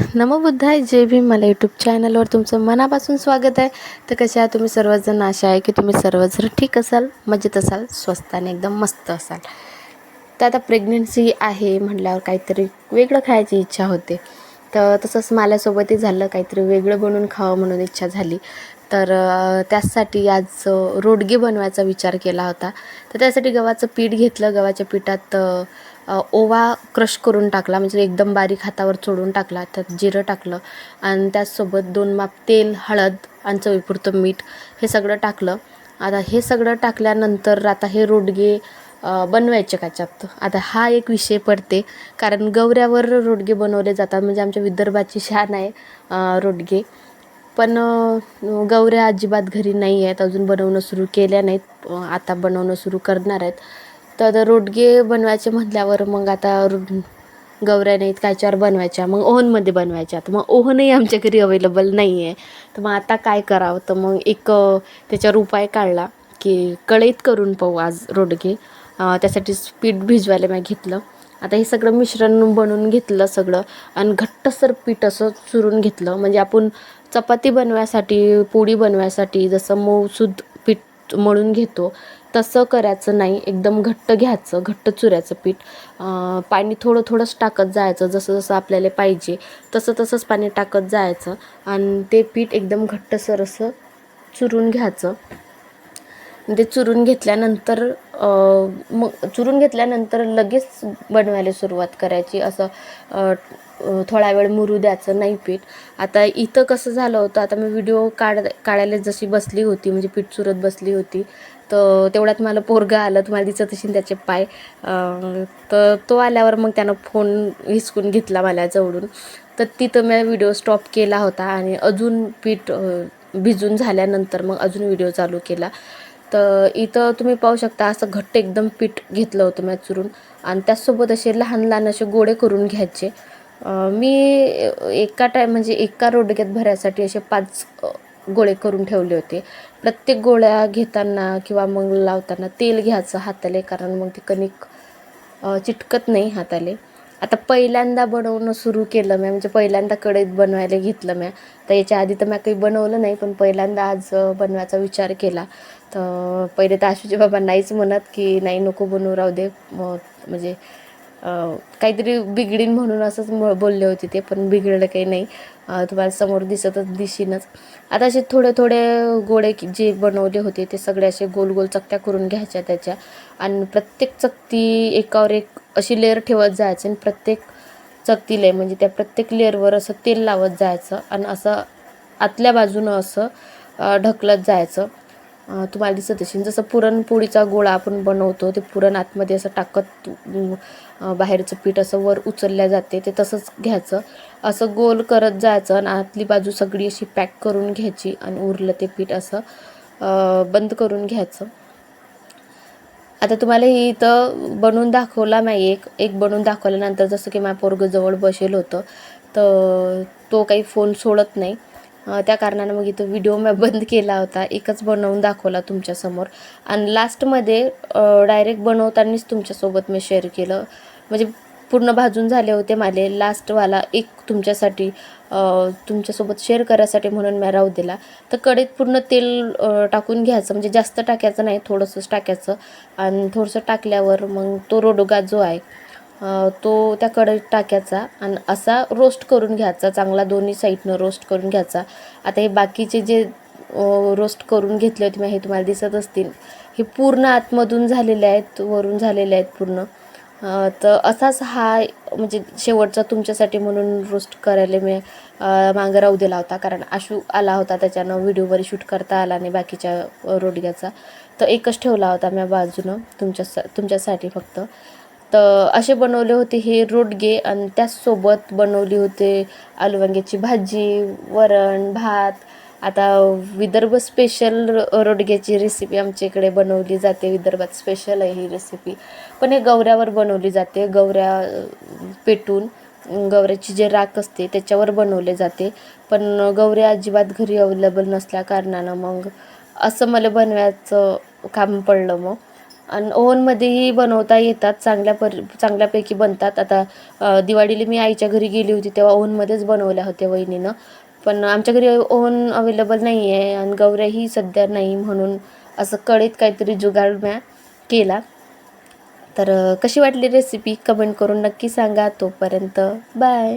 नमोबुद्धाय जे भीम. मला यूट्यूब चॅनलवर तुमचं मनापासून स्वागत आहे. तर कशा आहे तुम्ही सर्वजण? आशा आहे की तुम्ही सर्वजण ठीक असाल मजेत असाल स्वस्त आणि एकदम मस्त असाल. तर आता प्रेग्नन्सी आहे म्हटल्यावर काहीतरी वेगळं खायची इच्छा होते. तर तसंच माझ्यासोबतही झालं काहीतरी वेगळं बनवून खावं म्हणून इच्छा झाली. तर त्याचसाठी आज रोडगे बनवायचा विचार केला होता. तर त्यासाठी गव्हाचं पीठ घेतलं. गव्हाच्या पिठात ओवा क्रश करून टाकला म्हणजे एकदम बारीक हातावर चोळून टाकला त्यात जिरं टाकलं आणि त्याचसोबत दोन माप तेल हळद आणि चवीपुरतं मीठ हे सगळं टाकलं. आता हे सगळं टाकल्यानंतर आता हे रोडगे बनवायचे काच्यात आता हा एक विषय पडते. कारण गवऱ्यावर रोडगे बनवले जातात म्हणजे आमच्या विदर्भाची शान आहे रोडगे. पण गवऱ्या अजिबात घरी नाही आहेत अजून बनवणं सुरू केल्या नाहीत आता बनवणं सुरू करणार आहेत. तर आता रोडगे बनवायचे म्हटल्यावर मग आता गवऱ्या नाहीत कायच्यावर बनवायच्या मग ओव्हनमध्ये बनवायच्या. तर मग ओव्हनही आमच्या घरी अवेलेबल नाही आहे तर मग आता काय करावं? तर मग एक त्याच्यावर उपाय काढला की कढईत करून पाहू आज रोडगे. त्यासाठी पीठ भिजवायला मी घेतलं. आता हे सगळं मिश्रण बनवून घेतलं सगळं आणि घट्टसर पीठ असं चुरून घेतलं. म्हणजे आपण चपाती बनवायसाठी पोळी बनवायसाठी जसं मऊसूद पीठ मळून घेतो तसं करायचं नाही. एकदम घट्ट घ्यायचं घट्ट चुऱ्याचं पीठ. पाणी थोडं थोडंच टाकत जायचं जसं जसं आपल्याला पाहिजे तसं तसंच पाणी टाकत जायचं. आणि ते पीठ एकदम घट्टसर असं चुरून घ्यायचं. ते चुरून घेतल्यानंतर मग चुरून घेतल्यानंतर लगेच बनवायला सुरुवात करायची. असं थोडा वेळ मुरू द्यायचं नाही पीठ. आता इथं कसं झालं होतं आता मी व्हिडिओ काढ काढायला जशी बसली होती म्हणजे पीठ चुरत बसली होती तर तेवढ्यात मला पोरगं आलं तुम्हाला दिसत असेल त्याचे पाय. तर तो आल्यावर मग त्यानं फोन हिसकून घेतला मला जवळून. तर तिथं मी व्हिडिओ स्टॉप केला होता आणि अजून पीठ भिजून झाल्यानंतर मग अजून व्हिडिओ चालू केला. तर इथं तुम्ही पाहू शकता असं घट्ट एकदम पीठ घेतलं होतं मी चुरून. आणि त्याचसोबत असे लहान लहान असे गोळे करून घ्यायचे. मी एका टाय म्हणजे एका रोडग्यात भरायसाठी असे पाच गोळे करून ठेवले होते. प्रत्येक गोळ्या घेताना किंवा मग लावताना तेल घ्यायचं हाताले कारण मग ते कणिक चिटकत नाही हाताले. आता पहिल्यांदा बनवणं सुरू केलं मी. म्हणजे पहिल्यांदा कढईत बनवायला घेतलं मी. तर याच्या आधी तर मी काही बनवलं नाही पण पहिल्यांदा आज बनवायचा विचार केला. तर पहिले तर आशूचे बाबा नाहीच म्हणत की नाही नको बनवू राहू दे. म्हणजे काहीतरी बिघडीन म्हणून असंच म बोलले होते ते पण बिघडलं काही नाही. तुम्हाला समोर दिसतच दिशीनच. आता असे थोडे थोडे गोळे जे बनवले होते ते सगळे असे गोल गोल चकत्या करून घ्यायच्या त्याच्या. आणि प्रत्येक चकती एकावर एक अशी लेअर ठेवत जायचं आणि प्रत्येक चकतीला म्हणजे त्या प्रत्येक लेअरवर असं तेल लावत जायचं आणि असं आतल्या बाजूनं असं ढकलत जायचं. तुम्हाला दिसत असेल. जसं पुरणपोळीचा गोळा आपण बनवतो ते पुरण आतमध्ये असं टाकत बाहेरचं पीठ असं वर उचलल्या जाते ते तसंच घ्यायचं. असं गोल करत जायचं आणि आतली बाजू सगळी अशी पॅक करून घ्यायची आणि उरलं ते पीठ असं बंद करून घ्यायचं. आता तुम्हाला ही इथं बनवून दाखवला नाही एक एक बनवून दाखवल्यानंतर जसं की माझ्या पोरगं जवळ बसेल होतं तर तो काही फोन सोडत नाही. त्या कारणानं मग इथं व्हिडिओ मी बंद केला होता. एकच बनवून दाखवला तुमच्यासमोर. आणि लास्टमध्ये डायरेक्ट बनवतानाच तुमच्यासोबत मी शेअर केलं. म्हणजे पूर्ण भाजून झाले होते माझे. लास्टवाला एक तुमच्यासाठी तुमच्यासोबत शेअर करायसाठी म्हणून मी राहू दिला. तर कढईत पूर्ण तेल टाकून घ्यायचं. म्हणजे जास्त टाकायचं नाही थोडंसंच टाकायचं. आणि थोडंसं टाकल्यावर मग तो रोडोगा जो आहे तो त्या कढईत टाकायचा आणि असा रोस्ट करून घ्यायचा चांगला दोन्ही साईडनं रोस्ट करून घ्यायचा. आता हे बाकीचे जे रोस्ट करून घेतले होते मी हे तुम्हाला दिसत असतील. हे पूर्ण आतमधून झालेले आहेत वरून झालेले आहेत पूर्ण. तर असाच हा म्हणजे शेवटचा तुमच्यासाठी म्हणून रोस्ट करायला मी अं, मागं राहू दिला होता. कारण आशू आला होता त्याच्यानं व्हिडिओवर शूट करता आला नाही बाकीच्या रोडग्याचा. तर एकच ठेवला होता मी बाजूनं तुमच्या तुमच्यासाठी फक्त. तर असे बनवले होते हे रोडगे आणि त्याचसोबत बनवली होते आलू वांग्याची भाजी वरण भात. आता विदर्भ स्पेशल रोडग्याची रेसिपी आमच्या इकडे बनवली जाते. विदर्भात स्पेशल आहे ही रेसिपी पण हे गवऱ्यावर बनवली जाते. गवऱ्या पेटून गवऱ्याची जे राख असते त्याच्यावर बनवले जाते. पण गवऱ्या अजिबात घरी अवेलेबल नसल्या कारणानं मग असं मला बनवायचं काम पडलं मग. आणि ओव्हनमध्येही बनवता येतात चांगल्या पर चांगल्यापैकी बनतात. आता दिवाळीला मी आईच्या घरी गेली होती तेव्हा ओव्हनमध्येच बनवल्या होत्या वहिनीनं. पण आमच्या घरी ओव्हन अवेलेबल नाही आहे आणि गवऱ्याही सध्या नाही म्हणून असं कळीत काहीतरी जुगाड म्या केला. तर कशी वाटली रेसिपी कमेंट करून नक्की सांगा. तोपर्यंत बाय